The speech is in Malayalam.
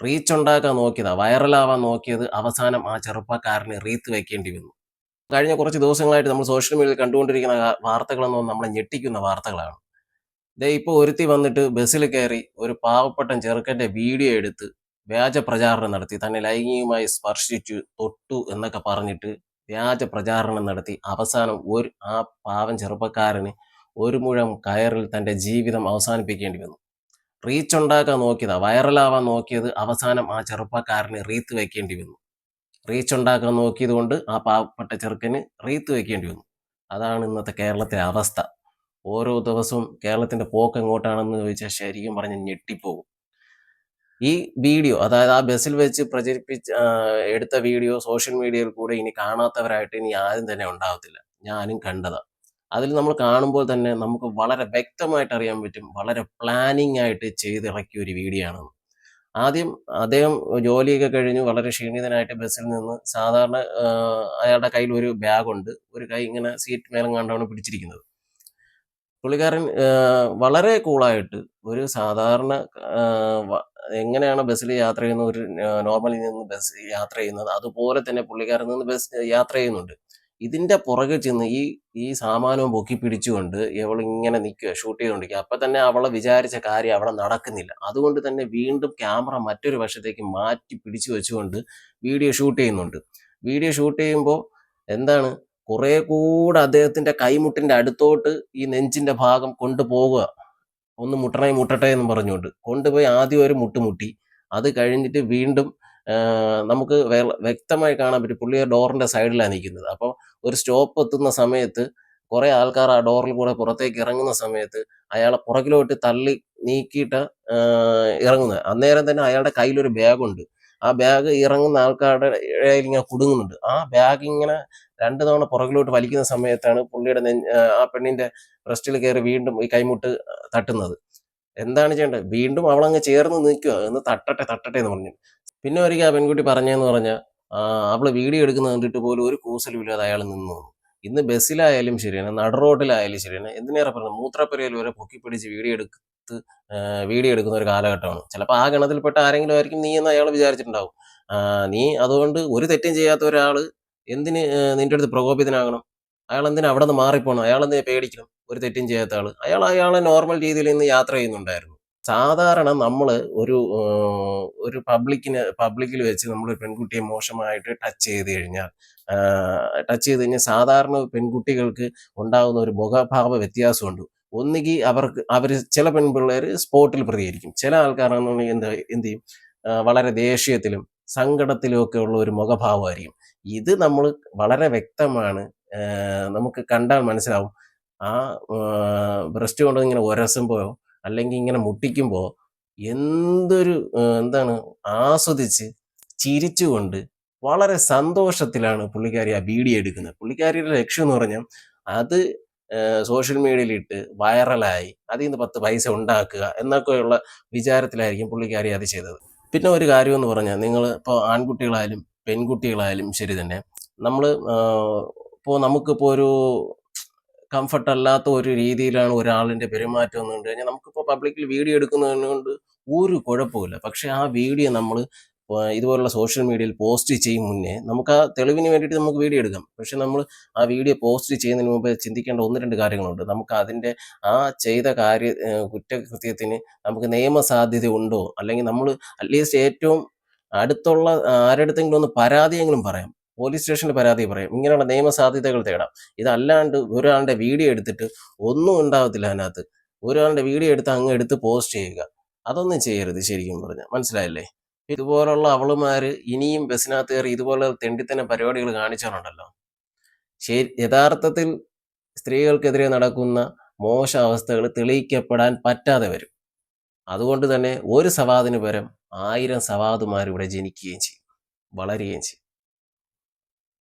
റീച്ച് ഉണ്ടാക്കാൻ നോക്കിയതാ. വൈറലാവാൻ നോക്കിയത് അവസാനം ആ ചെറുപ്പക്കാരന് റീത്ത് വെക്കേണ്ടി വന്നു. കഴിഞ്ഞ കുറച്ച് ദിവസങ്ങളായിട്ട് നമ്മൾ സോഷ്യൽ മീഡിയയിൽ കണ്ടുകൊണ്ടിരിക്കുന്ന വാർത്തകളൊന്നും നമ്മളെ ഞെട്ടിക്കുന്ന വാർത്തകളാണ്. ദേ ഇപ്പോൾ ഒരുത്തി വന്നിട്ട് ബസ്സിൽ കയറി ഒരു പാവപ്പെട്ട ചെറുക്കന്റെ വീഡിയോ എടുത്ത് വ്യാജ പ്രചാരണം നടത്തി. തന്നെ ലൈംഗികമായി സ്പർശിച്ചു തൊട്ടു എന്നൊക്കെ പറഞ്ഞിട്ട് വ്യാജ പ്രചാരണം നടത്തി. അവസാനം ഒരു ആ പാവം ചെറുപ്പക്കാരന് ഒരു മുഴം കയറിൽ തന്റെ ജീവിതം അവസാനിപ്പിക്കേണ്ടി വന്നു. റീച്ച് ഉണ്ടാക്കാൻ നോക്കിയതാ. വൈറലാവാൻ നോക്കിയത് അവസാനം ആ ചെറുപ്പക്കാരന് റീത്ത് വെക്കേണ്ടി വന്നു. റീച്ച് ഉണ്ടാക്കാൻ നോക്കിയത് കൊണ്ട് ആ പാവപ്പെട്ട ചെറുക്കന് റീത്ത് വെക്കേണ്ടി വന്നു. അതാണ് ഇന്നത്തെ കേരളത്തിലെ അവസ്ഥ. ഓരോ ദിവസവും കേരളത്തിന്റെ പോക്ക് എങ്ങോട്ടാണെന്ന് ചോദിച്ചാൽ ശരിക്കും പറഞ്ഞ് ഞെട്ടിപ്പോകും. ഈ വീഡിയോ അതായത് ആ ബസ്സിൽ വെച്ച് പ്രചരിപ്പിച്ച എടുത്ത വീഡിയോ സോഷ്യൽ മീഡിയയിൽ കൂടെ ഇനി കാണാത്തവരായിട്ട് ഇനി ആരും തന്നെ ഉണ്ടാവത്തില്ല. ഞാനും കണ്ടതാ. അതിൽ നമ്മൾ കാണുമ്പോൾ തന്നെ നമുക്ക് വളരെ വ്യക്തമായിട്ട് അറിയാൻ പറ്റും. വളരെ പ്ലാനിങ് ആയിട്ട് ചെയ്തിറക്കിയ ഒരു വീഡിയോ ആണ്. ആദ്യം അദ്ദേഹം ജോലിയൊക്കെ കഴിഞ്ഞ്. വളരെ ക്ഷീണിതനായിട്ട് ബസ്സിൽ നിന്ന് സാധാരണ അയാളുടെ കയ്യിൽ ഒരു ബാഗുണ്ട് ഒരു കൈ ഇങ്ങനെ സീറ്റ് മേലും കണ്ടാണ് പിടിച്ചിരിക്കുന്നത്. പുള്ളിക്കാരൻ വളരെ കൂളായിട്ട് ഒരു സാധാരണ എങ്ങനെയാണ് ബസ്സിൽ യാത്ര ചെയ്യുന്ന ഒരു നോർമലി നിന്ന് ബസ് യാത്ര ചെയ്യുന്നത്? അതുപോലെ തന്നെ പുള്ളിക്കാരൻ നിന്ന് ബസ് യാത്ര ചെയ്യുന്നുണ്ട്. ഇതിന്റെ പുറകെ ചെന്ന് ഈ ഈ സാമാനവും പൊക്കി പിടിച്ചുകൊണ്ട് ഇവൾ ഇങ്ങനെ നിൽക്കുക ഷൂട്ട് ചെയ്തുകൊണ്ടിരിക്കുക അപ്പം തന്നെ അവളെ വിചാരിച്ച കാര്യം അവിടെ നടക്കുന്നില്ല. അതുകൊണ്ട് തന്നെ വീണ്ടും ക്യാമറ മറ്റൊരു വശത്തേക്ക് മാറ്റി പിടിച്ചു വെച്ചുകൊണ്ട് വീഡിയോ ഷൂട്ട് ചെയ്യുന്നുണ്ട്. വീഡിയോ ഷൂട്ട് ചെയ്യുമ്പോൾ എന്താണ്? കുറേ കൂടെ അദ്ദേഹത്തിന്റെ കൈമുട്ടിന്റെ അടുത്തോട്ട് ഈ നെഞ്ചിന്റെ ഭാഗം കൊണ്ടുപോകുക ഒന്ന് മുട്ടണേ മുട്ടട്ടെ എന്ന് പറഞ്ഞുകൊണ്ട് കൊണ്ടുപോയി ആദ്യം ഒരു മുട്ടുമുട്ടി അത് കഴിഞ്ഞിട്ട് വീണ്ടും നമുക്ക് വ്യക്തമായി കാണാൻ പറ്റും പുള്ളി ഡോറിന്റെ സൈഡിലാണ് നിൽക്കുന്നത്. അപ്പോൾ ഒരു സ്റ്റോപ്പ് എത്തുന്ന സമയത്ത് കുറെ ആൾക്കാർ ആ ഡോറിൽ കൂടെ പുറത്തേക്ക് ഇറങ്ങുന്ന സമയത്ത് അയാളെ പുറകിലോട്ട് തള്ളി നീക്കിയിട്ട് ഇറങ്ങുന്നത്. അന്നേരം തന്നെ അയാളുടെ കയ്യിലൊരു ബാഗുണ്ട്. ആ ബാഗ് ഇറങ്ങുന്ന ആൾക്കാരുടെ ഇടയിൽ ഇങ്ങനെ കുടുങ്ങുന്നുണ്ട്. ആ ബാഗ് ഇങ്ങനെ രണ്ടു തവണ പുറകിലോട്ട് വലിക്കുന്ന സമയത്താണ് പുള്ളിയുടെ ആ പെണ്ണിന്റെ ബ്രസ്റ്റിൽ കയറി വീണ്ടും ഈ കൈമുട്ട് തട്ടുന്നത്. എന്താണ് ചെയ്യേണ്ടത്? വീണ്ടും അവളങ്ങ് ചേർന്ന് നിൽക്കുക. എന്ന് തട്ടട്ടെ തട്ടട്ടെ എന്ന് പറഞ്ഞു. പിന്നെ ഒരിക്കൽ ആ പെൺകുട്ടി പറഞ്ഞതെന്ന് പറഞ്ഞാൽ അവൾ വീഡിയോ എടുക്കുന്നത് കണ്ടിട്ട് പോലും ഒരു കൂസലും ഇല്ലാതെ അയാൾ നിന്നു ഇന്ന് ബസ്സിലായാലും ശരിയാണ് നട റോഡിലായാലും ശരിയാണ് എന്തിനേറെ പറഞ്ഞു മൂത്രപ്പുരയിൽ വരെ പൊക്കിപ്പിടിച്ച് വീഡിയോ എടുത്ത് വീഡിയോ എടുക്കുന്ന ഒരു കാലഘട്ടമാണ്. ചിലപ്പോൾ ആ ഗണത്തിൽപ്പെട്ട ആരെങ്കിലും ആയിരിക്കും നീ എന്ന് അയാൾ വിചാരിച്ചിട്ടുണ്ടാവും. നീ അതുകൊണ്ട് ഒരു തെറ്റും ചെയ്യാത്ത ഒരാൾ എന്തിന് നിന്റെ അടുത്ത് പ്രകോപിതനാകണം? അയാൾ എന്തിനാ അവിടെ നിന്ന് മാറിപ്പോണം അയാൾ എന്തിനാ പേടിക്കണം? ഒരു തെറ്റും ചെയ്യാത്ത ആൾ അയാൾ അയാളെ നോർമൽ രീതിയിൽ ഇന്ന് യാത്ര ചെയ്യുന്നുണ്ടായിരുന്നു. സാധാരണ നമ്മൾ ഒരു ഒരു പബ്ലിക്കിന് പബ്ലിക്കിൽ വെച്ച് നമ്മൾ പെൺകുട്ടിയെ മോശമായിട്ട് ടച്ച് ചെയ്ത് കഴിഞ്ഞാൽ ടച്ച് ചെയ്ത് കഴിഞ്ഞാൽ സാധാരണ പെൺകുട്ടികൾക്ക് ഉണ്ടാകുന്ന ഒരു മുഖഭാവ വ്യത്യാസമുണ്ട്. ഒന്നുകിൽ അവർക്ക് അവർ ചില പെൺപിള്ളേർ സ്പോട്ടിൽ പ്രതികരിക്കും. ചില ആൾക്കാരാണെന്നുണ്ടെങ്കിൽ എന്ത് എന്ത് ചെയ്യും? വളരെ ദേഷ്യത്തിലും സങ്കടത്തിലും ഒക്കെ ഉള്ള ഒരു മുഖഭാവമായിരിക്കും. ഇത് നമ്മൾ വളരെ വ്യക്തമാണ് നമുക്ക് കണ്ടാൽ മനസ്സിലാവും. ആ ബ്രസ്റ്റ് കൊണ്ട് ഇങ്ങനെ ഉരസുമ്പോഴോ അല്ലെങ്കിൽ ഇങ്ങനെ മുട്ടിക്കുമ്പോൾ എന്തൊരു എന്താണ് ആസ്വദിച്ച് ചിരിച്ചുകൊണ്ട് വളരെ സന്തോഷത്തിലാണ് പുള്ളിക്കാരി ആ വീഡിയോ എടുക്കുന്നത്. പുള്ളിക്കാരിയുടെ ലക്ഷ്യം എന്ന് പറഞ്ഞാൽ അത് സോഷ്യൽ മീഡിയയിലിട്ട് വൈറലായി അതിൽ നിന്ന് പത്ത് പൈസ ഉണ്ടാക്കുക എന്നൊക്കെയുള്ള വിചാരത്തിലായിരിക്കും പുള്ളിക്കാരി അത് ചെയ്തത്. പിന്നെ ഒരു കാര്യം എന്ന് പറഞ്ഞാൽ നിങ്ങൾ ഇപ്പോൾ ആൺകുട്ടികളായാലും പെൺകുട്ടികളായാലും ശരി തന്നെ നമ്മൾ ഇപ്പോൾ നമുക്കിപ്പോൾ ഒരു കംഫർട്ട് അല്ലാത്ത ഒരു രീതിയിലാണ് ഒരാളിന്റെ പെരുമാറ്റം എന്ന് കണ്ടു കഴിഞ്ഞാൽ നമുക്കിപ്പോൾ പബ്ലിക്കിൽ വീഡിയോ എടുക്കുന്നതുകൊണ്ട് ഒരു കുഴപ്പമില്ല പക്ഷേ ആ വീഡിയോ നമ്മൾ ഇതുപോലുള്ള സോഷ്യൽ മീഡിയയിൽ പോസ്റ്റ് ചെയ്യും മുന്നേ നമുക്ക് ആ തെളിവിന് വേണ്ടിയിട്ട് നമുക്ക് വീഡിയോ എടുക്കാം. പക്ഷെ നമ്മൾ ആ വീഡിയോ പോസ്റ്റ് ചെയ്യുന്നതിന് മുമ്പ് ചിന്തിക്കേണ്ട ഒന്ന് രണ്ട് കാര്യങ്ങളുണ്ട്. നമുക്ക് അതിന്റെ ആ ചെയ്ത കാര്യ കുറ്റകൃത്യത്തിന് നമുക്ക് നിയമസാധ്യത ഉണ്ടോ? അല്ലെങ്കിൽ നമ്മൾ അറ്റ്ലീസ്റ്റ് ഏറ്റവും അടുത്തുള്ള ആരുടെ അടുത്തെങ്കിലും ഒന്ന് പരാതിയെങ്കിലും പറയാം. പോലീസ് സ്റ്റേഷനിൽ പരാതി പറയും. ഇങ്ങനെയുള്ള നിയമസാധ്യതകൾ തേടാം. ഇതല്ലാണ്ട് ഒരാളുടെ വീഡിയോ എടുത്തിട്ട് ഒന്നും ഉണ്ടാവത്തില്ല അതിനകത്ത്. ഒരാളുടെ വീഡിയോ എടുത്ത് അങ്ങ് എടുത്ത് പോസ്റ്റ് ചെയ്യുക. അതൊന്നും ചെയ്യരുത് ശരിക്കും പറഞ്ഞാൽ മനസ്സിലായില്ലേ? ഇതുപോലുള്ള അവളുമാർ ഇനിയും ബസ്സിനകത്ത് കയറി ഇതുപോലെ തെണ്ടിത്തന്നെ പരിപാടികൾ കാണിച്ചാലുണ്ടല്ലോ. ശരി യഥാർത്ഥത്തിൽ സ്ത്രീകൾക്കെതിരെ നടക്കുന്ന മോശ അവസ്ഥകൾ തെളിയിക്കപ്പെടാൻ പറ്റാതെ വരും. അതുകൊണ്ട് തന്നെ ഒരു സവാദിന് പരം ആയിരം സവാദുമാർ ഇവിടെ ജനിക്കുകയും ചെയ്യും. വളരുകയും ചെയ്യും.